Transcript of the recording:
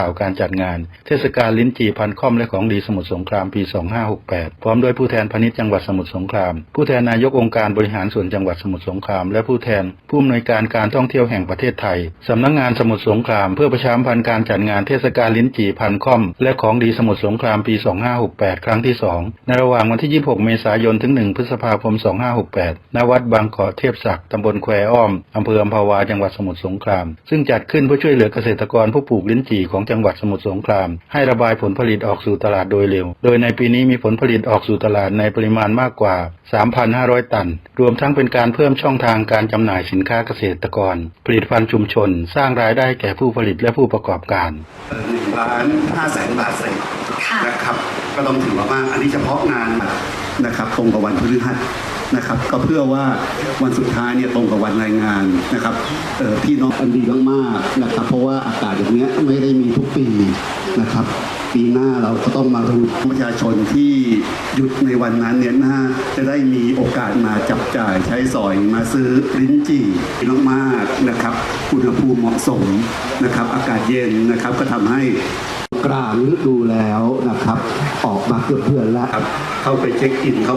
ข่าวการจัดงาน เทศกาลลิ้นจี่พันค่อมและของดีสมุทรสงครามปี 2568 พร้อมด้วยผู้แทนพาณิชย์จังหวัดสมุทรสงคราม ผู้แทนนายกองค์การบริหารส่วนจังหวัดสมุทรสงคราม และผู้แทนผู้อำนวยการการท่องเที่ยวแห่งประเทศไทยสำนักงานสมุทรสงคราม เพื่อประชาสัมพันธ์การจัดงานเทศกาลลิ้นจี่พันค่อม และของดีสมุทรสงครามปี 2568 ครั้งที่ 2 ในระหว่างวันที่ 26 เมษายนถึง 1 พฤษภาคม 2568 ณ วัดบางเกาะเทพศักดิ์ตำบลแควอ้อมอำเภออัมพวาจังหวัดสมุทรสงคราม ซึ่งจัดขึ้นเพื่อช่วยเหลือเกษตรกรผู้ปลูกลิ้นจี่ของจังหวัดสมุทรสงคราม ให้ระบายผลผลิตออกสู่ตลาดโดยเร็ว โดยในปีนี้มีผลผลิตออกสู่ตลาดในปริมาณมากกว่า 3,500 ตัน รวมทั้งเป็นการเพิ่มช่องทางการจำหน่ายสินค้าเกษตรกร ผลิตภัณฑ์ชุมชน สร้างรายได้แก่ผู้ผลิตและผู้ประกอบการหนึ่งล้านห้าแสนบาทเศษค่ะนะครับก็ต้องถือว่ามากอันนี้เฉพาะงานนะครับตรงกับวันพฤหัส นะครับ ก็เพื่อว่าวันสุดท้ายเนี่ยตรงกับวันรายงานนะครับพี่น้องอันดีมากๆนะครับ เพราะว่าอากาศอย่างเงี้ยไม่ได้มีทุกปีนะครับปีหน้าเราก็ต้องมารู้ประชาชนที่หยุดในวันนั้นเนี่ยน่าจะได้มีโอกาสมาจับจ่ายใช้สอยมาซื้อลิ้นจี่มากๆนะครับอุณหภูมิเหมาะสมนะครับ อากาศเย็นนะครับก็ทำให้กลางฤดูแล้วนะครับ ออกมาเกือบเพื่อนแล้วเข้าไปเช็คอินเขา